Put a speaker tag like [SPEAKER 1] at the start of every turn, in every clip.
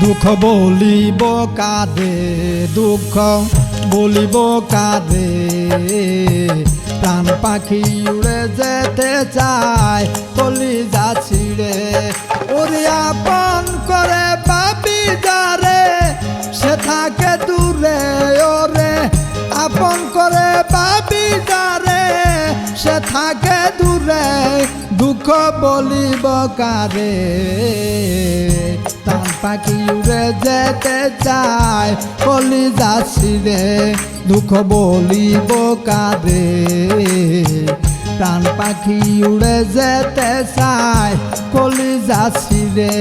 [SPEAKER 1] দুঃখ বলিব কাঁদে দুঃখ বলিব কাঁদে। প্রাণ পাখি উড়ে যেতে চায় কলি রে ওরে আপন করে পাবি যারে, সে থাকে দূরে, ওরে আপন করে পাবি যারে, সে থাকে দূরে, দুঃখ বলিব তান পাখি উড়ে যেতে চায় বলি যাচ্ছি রে দুঃখ বলিব কারে প্রাণ পাখি উড়ে যেতে চায় কলি যাচ্ছি রে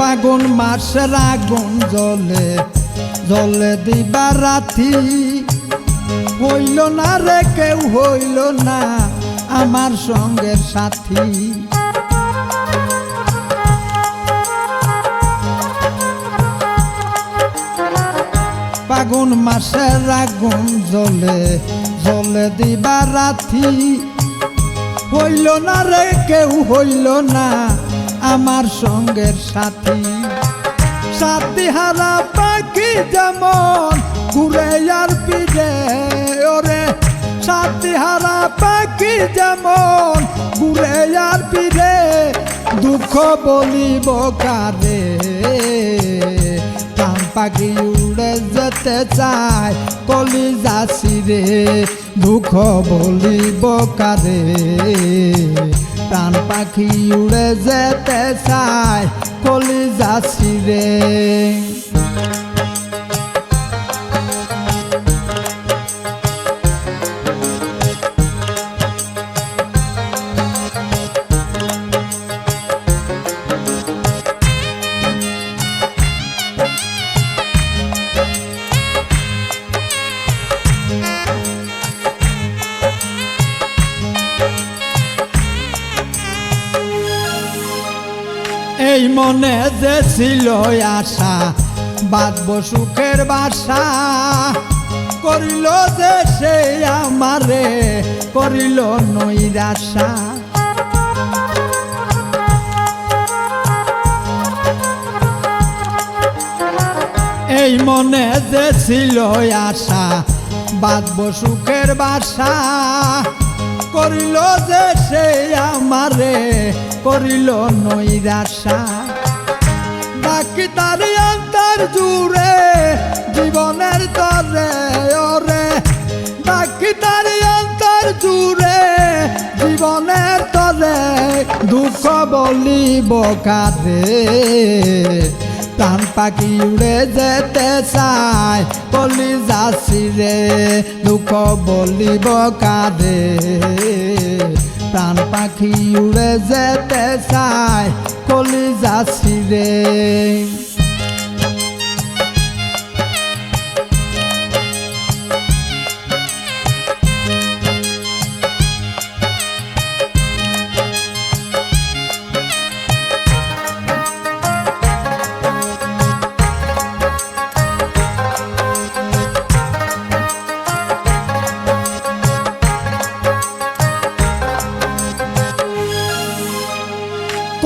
[SPEAKER 1] পাগুন মাসের আগুন জলে জলে দিবা রাতি। হইল না রে কেউ, হইল না আমার সঙ্গে সাথী। ফাগুন মাসের আগুন জলে জলে দিবা রাতি। হইল না রে কেউ, হইল না আমার সঙ্গের সাথী। সাথী হারা পাখি যেমন ঘুরে আর পিড়ে ওরে সাথী হারা পাখি যেমন ঘুরে আর পিড়ে দুঃখ বলিব কারে? পাখি উড়ে যেতে চায় কলি যাসি রে দুঃখ বলিব কারে? প্রাণ পাখি উড়ে যেতে চায় কলি যাসি রে এই মনে যে ছিল আশা, বাঁধব সুখের বাসা। করিল যে সে আমারে, করিল নৈরাশা। এই মনে যে ছিল আশা, বাঁধব সুখের বাসা। করিল যে সে আমারে, করিল নৈরাশা। বাকি তার অন্তর জুড়ে, জীবনের তরে ওরে। বাকি তার অন্তর জুড়ে, জীবনের তরে দুঃখ বলিব কাঁদে প্রাণ পাখি উড়ে যেতে চাই বলি যাচ্ছি রে, দুঃখ বলিব কাঁদে। প্রাণ পাখি উড়ে যেতে চায় কলি যাচ্ছি রে।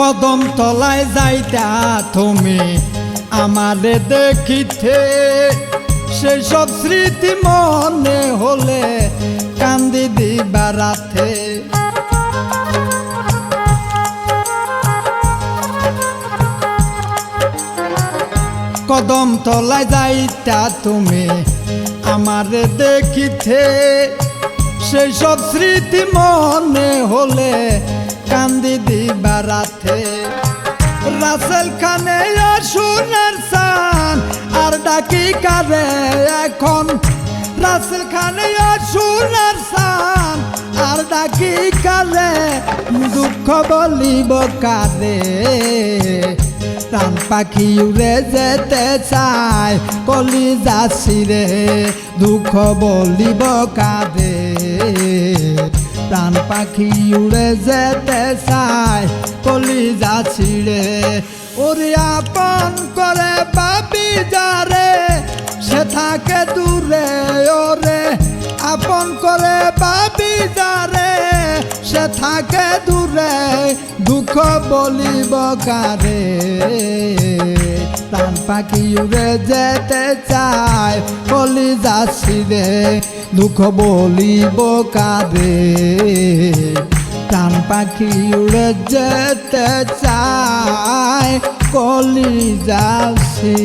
[SPEAKER 1] কদম তলায় যাইতা তুমি আমারে দেখিতে। সেই সব স্মৃতি মনে হলে কান্দি দিবা রাতে। কদম তলায় যাইতা তুমি আমারে দেখিতে। সেই সব স্মৃতি মনে হলে কান্দি দিবা রাতে। রাসেল খানে সোনার সান আর ডাকি কারে এখন। রাসেল খানে সোনার সান আর ডাকি কারে দুঃখ বলিব কারে প্রাণ পাখি উড়ে যেতে চায় কলি যাচ্ছি রে দুঃখ বলিব কাঁদে। প্রাণ পাখি উড়ে যেতে চায় কলি যাচ্ছি রে ওরে আপন করে পাবি যারে সে থাকে দূরে, ওরে আপন করে পাবি যারে সে থাকে দূরে, দুঃখ বলিব কারে। প্রাণ পাখি উড়ে যেতে চায় যাচ্ছি রে দুঃখ বলিব কাবে প্রাণ পাখি উড়ে যেতে চায় কলি যাচ্ছি